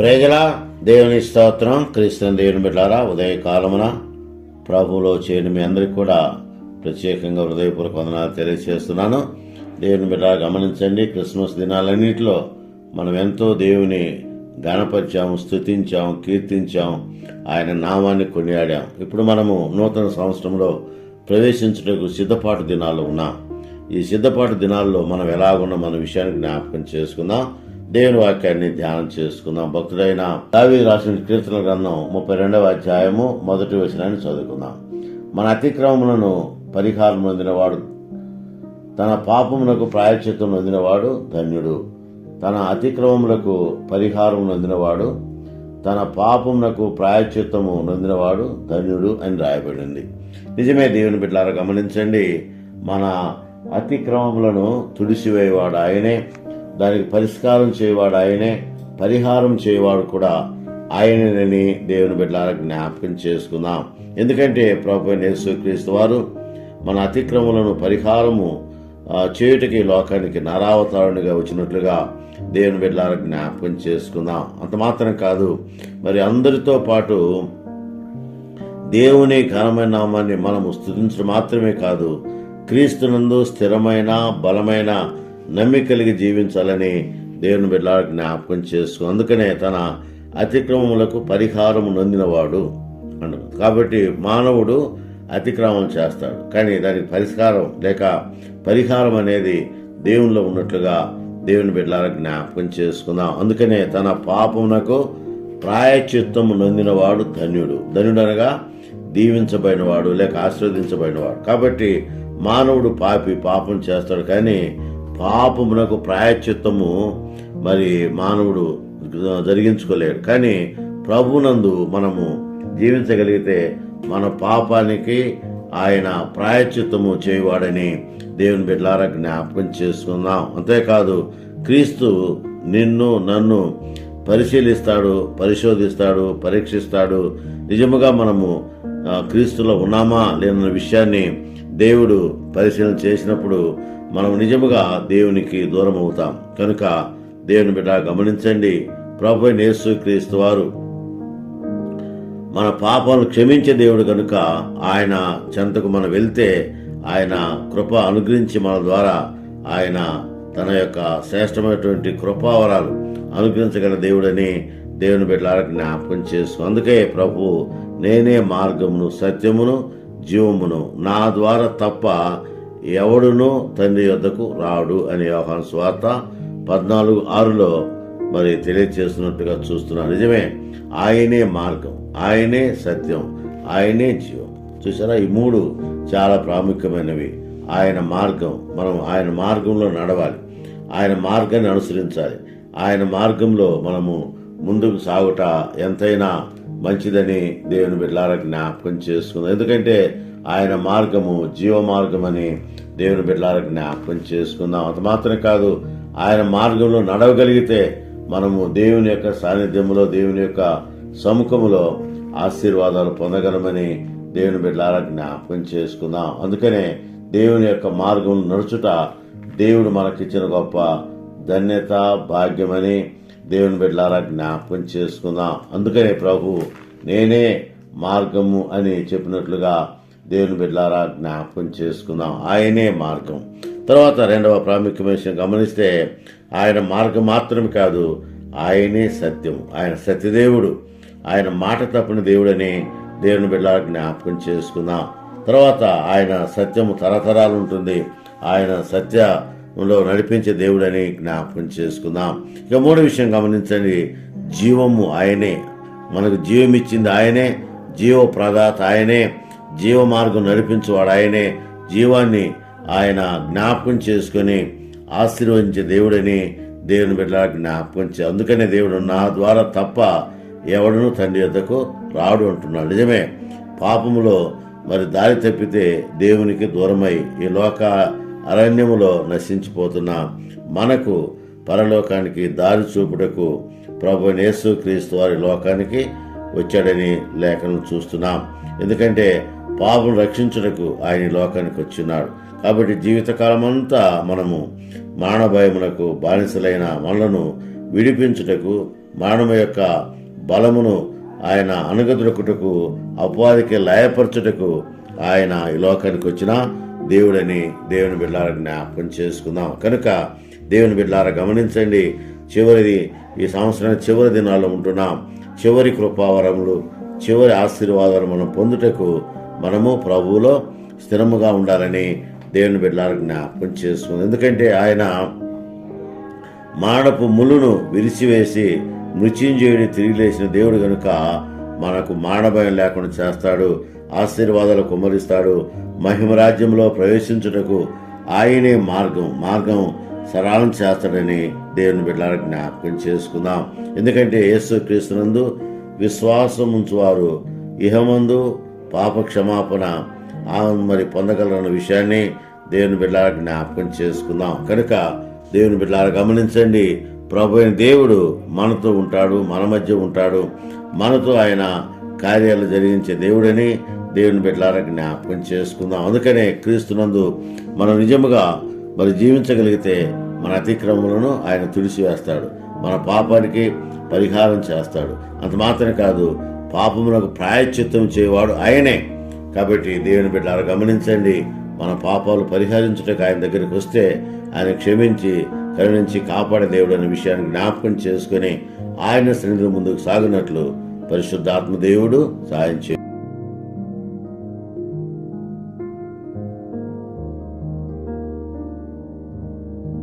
ప్రజల దేవుని స్తోత్రం క్రీస్తుని దేవుని బిడ్డారా ఉదయకాలమున ప్రభువులో చేయని మీ అందరికి కూడా ప్రత్యేకంగా హృదయపూర్వక వందనాలు తెలియజేస్తున్నాను దేవుని బిడ్డ గమనించండి క్రిస్మస్ దినాలన్నింటిలో మనం ఎంతో దేవుని గణపరిచాము స్థుతించాము కీర్తించాం ఆయన నామాన్ని కొనియాడాం ఇప్పుడు మనము నూతన సంవత్సరంలో ప్రవేశించుటకు సిద్ధపాటు దినాల్లో ఉన్నాం. ఈ సిద్ధపాటు దినాల్లో మనం ఎలాగున్నా మన విషయాన్ని జ్ఞాపకం చేసుకుందాం. దేవుని వాక్యాన్ని ధ్యానం చేసుకుందాం. భక్తుడైన దావి రాసిన కీర్తన గ్రంథం ముప్పై రెండవ అధ్యాయము మొదటి వచనాన్ని చదువుకుందాం. మన అతిక్రమములను పరిహారం అందినవాడు తన పాపమునకు ప్రాయశ్చిత్తం నొందినవాడు ధన్యుడు. తన అతిక్రమములకు పరిహారం నొందినవాడు తన పాపమునకు ప్రాయశ్చిత్వము నొందినవాడు ధన్యుడు అని రాయబడింది. నిజమే దేవుని బిడ్డలారా గమనించండి మన అతిక్రమములను తుడిసివేయవాడు ఆయనే. దానికి పరిష్కారం చేయవాడు ఆయనే పరిహారం చేయవాడు కూడా ఆయనని దేవుని బిడ్డలారా జ్ఞాపకం చేసుకుందాం. ఎందుకంటే ప్రభు యేసుక్రీస్తు వారు మన అతిక్రమలను పరిహారము చేయుటకి లోకానికి నరావతారునిగా వచ్చినట్లుగా దేవుని బిడ్డలారా జ్ఞాపకం చేసుకుందాం. అంత మాత్రం కాదు మరి అందరితో పాటు దేవుని ఘనమైన నామాన్ని మనము స్థుతించడం మాత్రమే కాదు క్రీస్తునందు స్థిరమైన బలమైన నమ్మి కలిగి జీవించాలని దేవుని బిడ్డ జ్ఞాపకం చేసుకో. అందుకనే తన అతిక్రమములకు పరిహారం నొందినవాడు అను కాబట్టి మానవుడు అతిక్రమం చేస్తాడు. కానీ దానికి పరిష్కారం లేక పరిహారం అనేది దేవునిలో ఉన్నట్లుగా దేవుని బిడ్డల జ్ఞాపకం చేసుకుందాం. అందుకనే తన పాపమునకు ప్రాయచిత్తము నొందినవాడు ధన్యుడు. ధన్యుడు అనగా దీవించబడినవాడు లేక ఆశీర్వదించబడినవాడు. కాబట్టి మానవుడు పాపి పాపం చేస్తాడు. కానీ పాపమునకు ప్రాయచిత్తము మరి మానవుడు జరిగించుకోలేడు. కానీ ప్రభునందు మనము జీవించగలిగితే మన పాపానికి ఆయన ప్రాయచిత్తము చేయవాడని దేవుని బిడ్డలారా జ్ఞాపకం చేసుకుందాం. అంతేకాదు క్రీస్తు నిన్ను నన్ను పరిశీలిస్తాడు పరిశోధిస్తాడు పరీక్షిస్తాడు. నిజముగా మనము క్రీస్తులో ఉన్నామా లేనన్న విషయాన్ని దేవుడు పరిశీలన చేసినప్పుడు మనం నిజముగా దేవునికి దూరం అవుతాం కనుక దేవుని బిడ్డ గమనించండి. ప్రభు నేసు క్రీస్తు వారు మన పాపాలను క్షమించే దేవుడు కనుక ఆయన చెంతకు మనం వెళ్తే ఆయన కృప అనుగ్రహించి మన ద్వారా ఆయన తన యొక్క శ్రేష్టమైనటువంటి కృపావరాలు అనుగ్రహించగల దేవుడని దేవుని బిడ్డలకు జ్ఞాపకం చేస్తూ అందుకే ప్రభు నేనే మార్గమును సత్యమును జీవమును నా ద్వారా తప్ప ఎవడునో తండ్రి యొద్దకు రాడు అని యోహాను స్వార్త పద్నాలుగు ఆరులో మరి తెలియజేస్తున్నట్టుగా చూస్తున్నాను నిజమే ఆయనే మార్గం ఆయనే సత్యం ఆయనే జీవం. చూసారా ఈ మూడు చాలా ప్రాముఖ్యమైనవి. ఆయన మార్గం మనం ఆయన మార్గంలో నడవాలి. ఆయన మార్గాన్ని అనుసరించాలి. ఆయన మార్గంలో మనము ముందుకు సాగుట ఎంతైనా మంచిదని దేవుని బిడ్డలారా జ్ఞాపకం చేసుకుందాం. ఎందుకంటే ఆయన మార్గము జీవ మార్గమని దేవుని బిడ్డలారా జ్ఞాపకం చేసుకుందాం. అంత మాత్రం కాదు ఆయన మార్గంలో నడవగలిగితే మనము దేవుని యొక్క సాన్నిధ్యములో దేవుని యొక్క సముఖములో ఆశీర్వాదాలు పొందగలమని దేవుని బిడ్డలారా జ్ఞాపకం చేసుకుందాం. అందుకనే దేవుని యొక్క మార్గం నడుచుట దేవుడు మనకిచ్చిన గొప్ప ధన్యత భాగ్యమని దేవుని బిడ్డలారా జ్ఞాపకం చేసుకుందాం. అందుకనే ప్రభు నేనే మార్గము అని చెప్పినట్లుగా దేవుని బిడ్లారా జ్ఞాపకం చేసుకుందాం. ఆయనే మార్గం. తర్వాత రెండవ ప్రాముఖ్యమైన విషయం గమనిస్తే ఆయన మార్గం మాత్రమే కాదు ఆయనే సత్యం. ఆయన సత్యదేవుడు. ఆయన మాట తప్పని దేవుడని దేవుని బిడ్డలారా జ్ఞాపకం చేసుకుందాం. తర్వాత ఆయన సత్యము తరతరాలు ఉంటుంది. ఆయన సత్యంలో నడిపించే దేవుడని జ్ఞాపకం చేసుకుందాం. ఇక మూడో విషయం గమనించండి. జీవము ఆయనే. మనకు జీవం ఇచ్చింది ఆయనే. జీవ ప్రదాత ఆయనే. జీవ మార్గం నడిపించేవాడు ఆయనే. జీవాన్ని ఆయన జ్ఞాపకం చేసుకొని ఆశీర్వదించే దేవుడని దేవుని బిడ్డ జ్ఞాపకం చే అందుకనే దేవుడు నా ద్వారా తప్ప ఎవడను తండ్రి యొద్దకు రాడు అంటున్నాడు. నిజమే. పాపములో మరి దారి తప్పితే దేవునికి దూరమై ఈ లోక అరణ్యములో నశించిపోతున్న మనకు పరలోకానికి దారి చూపుటకు ప్రభు యేసు క్రీస్తు వారి లోకానికి వచ్చాడని లేఖనం చూస్తున్నాం. ఎందుకంటే పాపను రక్షించుటకు ఆయన ఈ లోకానికి వచ్చినాడు. కాబట్టి జీవితకాలమంతా మనము మనము మానభయములకు బానిసలైన మనలను విడిపించుటకు మరణము యొక్క బలమును ఆయన అణగదొరుకుటకు అపవాదికి లయపరచుటకు ఆయన ఈ లోకానికి వచ్చిన దేవుడని దేవుని బిడ్డారా జ్ఞాపకం చేసుకుందాం. కనుక దేవుని బిడ్డారా గమనించండి చివరిది ఈ సంవత్సరం చివరి దినాల్లో ఉంటున్నాం. చివరి కృపావరములు చివరి ఆశీర్వాదాలు మనం పొందుటకు మనము ప్రభువులో స్థిరముగా ఉండాలని దేవుని బిడ్డలారు జ్ఞాపకం చేసుకుంది. ఎందుకంటే ఆయన మాడపు ములును విరిచివేసి మృత్యుంజయుని తిరిగి లేచిన దేవుడు కనుక మనకు మానభయం లేకుండా చేస్తాడు ఆశీర్వాదాలు కుమ్మరిస్తాడు మహిమ రాజ్యంలో ప్రవేశించుటకు ఆయనే మార్గం మార్గం సరళం చేస్తాడని దేవుని బిడ్డల జ్ఞాపకం చేసుకుందాం. ఎందుకంటే యేసు క్రీస్తునందు విశ్వాసం ఉంచువారు ఇహమందు పాప క్షమాపణ ఆ మరి పొందగలరన్న విషయాన్ని దేవుని బిడ్డల జ్ఞాపకం చేసుకుందాం. కనుక దేవుని బిడ్డలారా గమనించండి ప్రభు అయిన దేవుడు మనతో ఉంటాడు మన మధ్య ఉంటాడు. మనతో ఆయన కార్యాలు జరిగించే దేవుడని దేవుని బిడ్డలారా జ్ఞాపకం చేసుకుందాం. అందుకనే క్రీస్తునందు మనం నిజముగా మరి జీవించగలిగితే మన అతిక్రమములను ఆయన తుడిసివేస్తాడు మన పాపానికి పరిహారం చేస్తాడు. అంత మాత్రమే కాదు పాపమునకు ప్రాయశ్చిత్తం చేయవాడు ఆయనే. కాబట్టి దేవుని బిడ్డలారా గమనించండి మన పాపాలు పరిహరించుటకు ఆయన దగ్గరికి వస్తే ఆయన క్షమించి కరుణించి కాపాడే దేవుడు అనే విషయాన్ని జ్ఞాపకం చేసుకుని ఆయన సన్నిధి ముందుకు సాగినట్లు పరిశుద్ధాత్మ దేవుడు సాయం చే